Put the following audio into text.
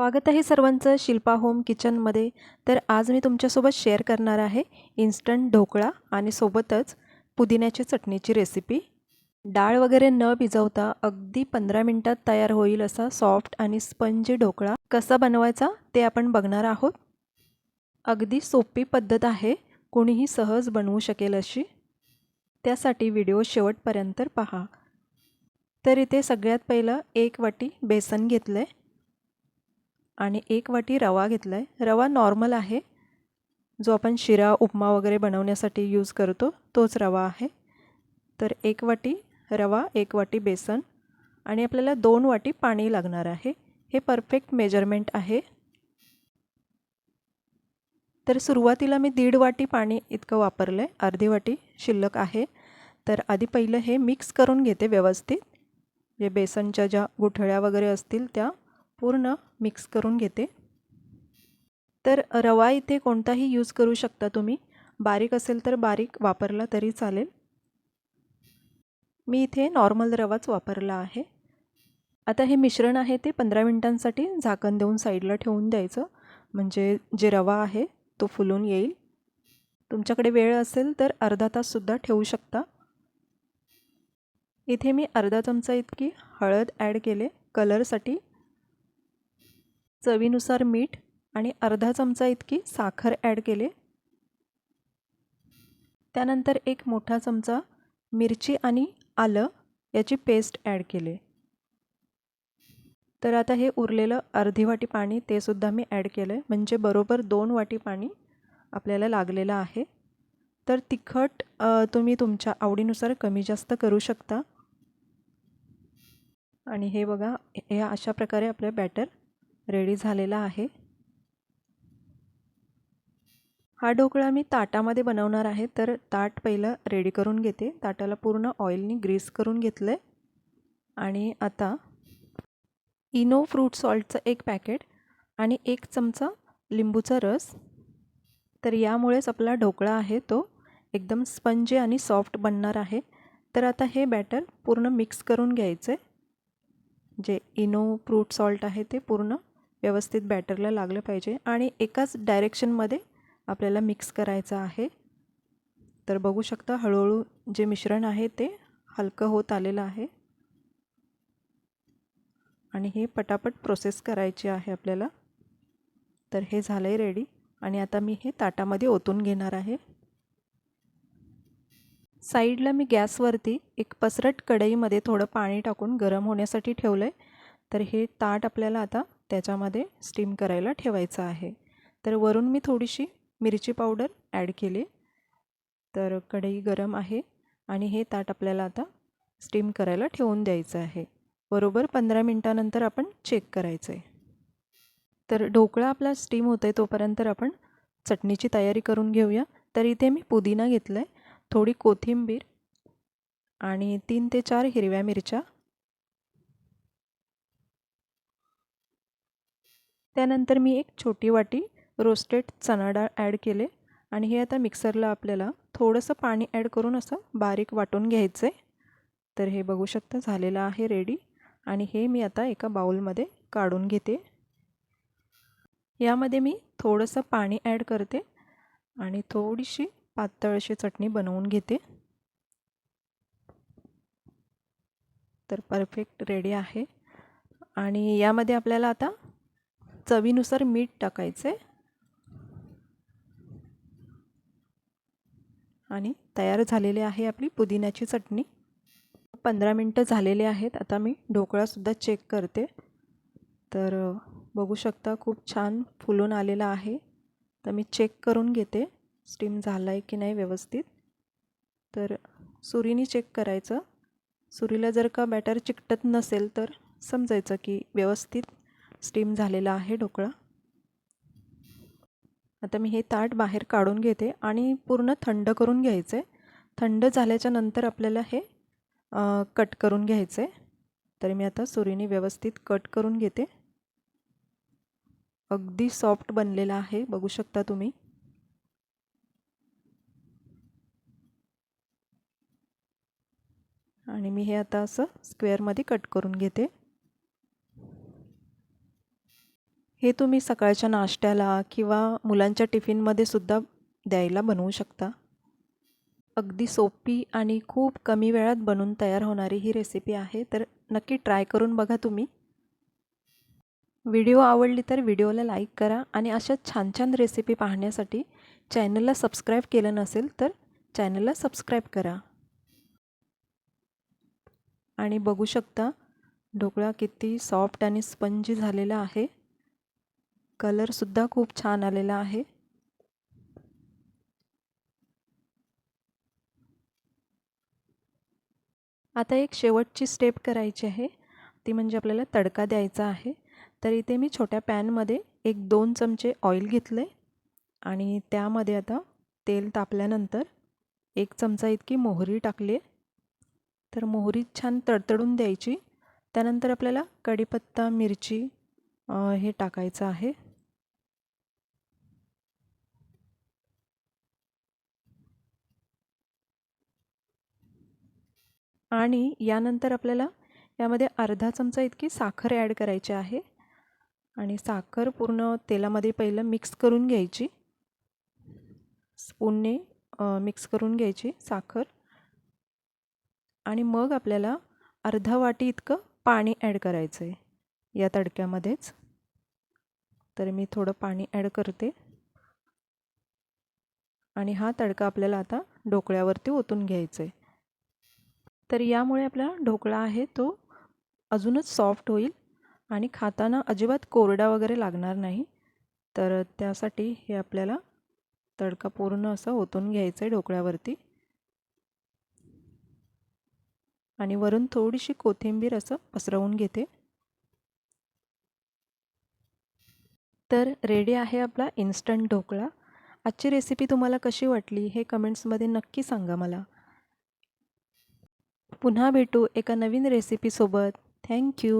स्वागत आहे सर्वांचं शिल्पा होम किचनमध्ये. तर आज मी तुमच्यासोबत शेअर करणार आहे इन्स्टंट ढोकळा आणि सोबतच पुदिन्याची चटणीची रेसिपी. डाळ वगैरे न भिजवता अगदी पंधरा मिनटात तयार होईल असा सॉफ्ट आणि स्पंजी ढोकळा कसा बनवायचा ते आपण बघणार आहोत. अगदी सोपी पद्धत आहे कोणीही सहज बनवू शकेल अशी. त्यासाठी व्हिडिओ शेवटपर्यंत पहा. तर इथे सगळ्यात पहिलं एक वाटी बेसन घेतलं आहे आणि एक वाटी रवा घेतला आहे रवा नॉर्मल आहे. जो आपण शिरा उपमा वगैरे बनवण्यासाठी यूज करतो तोच रवा आहे. तर एक वाटी रवा एक वाटी बेसन आणि आपल्याला दोन वाटी पाणी लागणार आहे. हे परफेक्ट मेजरमेंट आहे. तर सुरुवातीला मी दीड वाटी पाणी इतकं वापरलं आहे अर्धी वाटी शिल्लक आहे. तर आधी पहिलं हे मिक्स करून घेते व्यवस्थित. जे बेसनच्या ज्या गुठळ्या वगैरे असतील त्या पूर्ण मिक्स करून घेते. तर रवा इथे कोणताही यूज करू शकता तुम्ही. बारीक असेल तर बारीक वापरला तरी चालेल. मी इथे नॉर्मल रवाच वापरला आहे. आता हे मिश्रण आहे ते पंधरा मिनटांसाठी झाकण देऊन साईडला ठेवून द्यायचं. म्हणजे जे रवा आहे तो फुलून येईल. तुमच्याकडे वेळ असेल तर अर्धा ताससुद्धा ठेवू शकता. इथे मी अर्धा चमचा इतकी हळद ॲड केले कलरसाठी चवीनुसार मीठ आणि अर्धा चमचा इतकी साखर ॲड केले. त्यानंतर एक मोठा चमचा मिरची आणि आलं याची पेस्ट ॲड केले. तर आता हे उरलेलं अर्धी वाटी पाणी ते सुद्धा मी ॲड केलं आहे म्हणजे बरोबर दोन वाटी पाणी आपल्याला लागलेलं आहे. तर तिखट तुम्ही तुमच्या आवडीनुसार कमी जास्त करू शकता. आणि हे बघा हे अशा प्रकारे आपलं बॅटर रेडी झालेला आहे. हा ढोकळा मी ताटामध्ये बनवणार आहे तर ताट पहिलं रेडी करून घेते. ताटाला पूर्ण ऑइलनी ग्रीस करून घेतलं आहे आणि आता इनो फ्रूट सॉल्टचं एक पॅकेट आणि एक चमचा लिंबूचा रस. तर यामुळेच आपला ढोकळा आहे तो एकदम स्पंजी आणि सॉफ्ट बनणार आहे. तर आता हे बॅटर पूर्ण मिक्स करून घ्यायचं आहे जे इनो फ्रूट सॉल्ट आहे ते पूर्ण व्यवस्थित बॅटरला लागलं पाहिजे आणि एकाच डायरेक्शनमध्ये आपल्याला मिक्स करायचं आहे. तर बघू शकता हळूहळू जे मिश्रण आहे ते हलकं होत आलेलं आहे. आणि हे पटापट प्रोसेस करायची आहे आपल्याला. तर हे झालं आहे रेडी आणि आता मी हे ताटामध्ये ओतून घेणार आहे. साईडला मी गॅसवरती एक पसरट कढईमध्ये थोडं पाणी टाकून गरम होण्यासाठी ठेवलं आहे तर हे ताट आपल्याला आता त्याच्यामध्ये स्टीम करायला ठेवायचं आहे. तर वरून मी थोडीशी मिरची पावडर ॲड केली. तर कढई गरम आहे आणि हे ताट आपल्याला आता स्टीम करायला ठेवून द्यायचं आहे. बरोबर पंधरा मिनटानंतर आपण चेक करायचं आहे तर ढोकळा आपला स्टीम होतं आहे तोपर्यंत आपण चटणीची तयारी करून घेऊया. तर इथे मी पुदिना घेतला आहे थोडी कोथिंबीर आणि तीन ते चार हिरव्या मिरच्या त्यानंतर मी एक छोटी वाटी रोस्टेड चणा डाळ ॲड केले आणि हे आता मिक्सरला आपल्याला थोडंसं पाणी ॲड करून असं बारीक वाटून घ्यायचं आहे तर हे बघू शकता झालेलं आहे रेडी आणि हे मी आता एका बाऊलमध्ये काढून घेते. यामध्ये मी थोडंसं पाणी ॲड करते आणि थोडीशी पातळशी चटणी बनवून घेते. तर परफेक्ट रेडी आहे. आणि यामध्ये आपल्याला आता चवीनुसार मीठ टाकायचं. आहे आणि तयार झालेली आहे आपली पुदिन्याची चटणी. पंधरा मिनटं झालेले आहेत. आता मी ढोकळासुद्धा चेक करते. तर बघू शकता खूप छान फुलून आलेला आहे. तर मी चेक करून घेते स्टीम झाला आहे की नाही व्यवस्थित. तर सुरीने चेक करायचं. सुरीला जर का बॅटर चिकटत नसेल तर समजायचं की व्यवस्थित स्टीम झालेला आहे ढोकळा. आता मी हे ताट बाहेर काढून घेते आणि पूर्ण थंड करून घ्यायचं. आहे थंड झाल्याच्यानंतर आपल्याला हे कट करून घ्यायचं. आहे तर मी आता सुरीने व्यवस्थित कट करून घेते. अगदी सॉफ्ट बनलेला आहे बघू शकता तुम्ही. आणि मी हे आता असं स्क्वेअरमध्ये कट करून घेते. हे तुम्ही सकाळच्या नाश्त्याला किंवा मुलांच्या टिफिनमध्ये सुद्धा द्यायला बनवू शकता. अगदी सोपी आणि खूप कमी वेळात बनून तयार होणारी ही रेसिपी आहे. तर नक्की ट्राय करून बघा तुम्ही. व्हिडिओ आवडली तर व्हिडिओला लाईक करा आणि अशा छान छान रेसिपी पाहण्यासाठी चॅनलला सबस्क्राईब केलं नसेल तर चॅनलला सबस्क्राईब करा. आणि बघू शकता ढोकळा किती सॉफ्ट आणि स्पंजी झालेला आहे. कलरसुद्धा खूप छान आलेला आहे. आता एक शेवटची स्टेप करायची आहे. ती म्हणजे आपल्याला तडका द्यायचा आहे. तर इथे मी छोट्या पॅनमध्ये एक दोन चमचे ऑइल घेतले आणि त्यामध्ये आता तेल तापल्यानंतर एक चमचा इतकी मोहरी टाकली तर मोहरी छान तडतडून द्यायची. त्यानंतर आपल्याला कढीपत्ता मिरची हे टाकायचं आहे. आणि यानंतर आपल्याला यामध्ये अर्धा चमचा इतकी साखर ॲड करायची आहे. आणि साखर पूर्ण तेलामध्ये पहिलं मिक्स करून घ्यायची. स्पूनने मिक्स करून घ्यायची साखर. आणि मग आपल्याला अर्धा वाटी इतकं पाणी ॲड करायचं आहे या तडक्यामध्येच. तर मी थोडं पाणी ॲड करते. आणि हा तडका आपल्याला आता ढोकळ्यावरती ओतून घ्यायचा आहे तर यामुळे आपला ढोकळा आहे तो अजूनच सॉफ्ट होईल आणि खाताना अजिबात कोरडा वगैरे लागणार नाही. तर त्यासाठी हे आपल्याला तडका पूर्ण असं ओतून घ्यायचं आहे ढोकळ्यावरती. आणि वरून थोडीशी कोथिंबीर असं पसरवून घेते. तर रेडी आहे आपला इन्स्टंट ढोकळा. आजची रेसिपी तुम्हाला कशी वाटली हे कमेंट्समध्ये नक्की सांगा मला. पुन्हा भेटू एका नवीन रेसिपीसोबत थँक्यू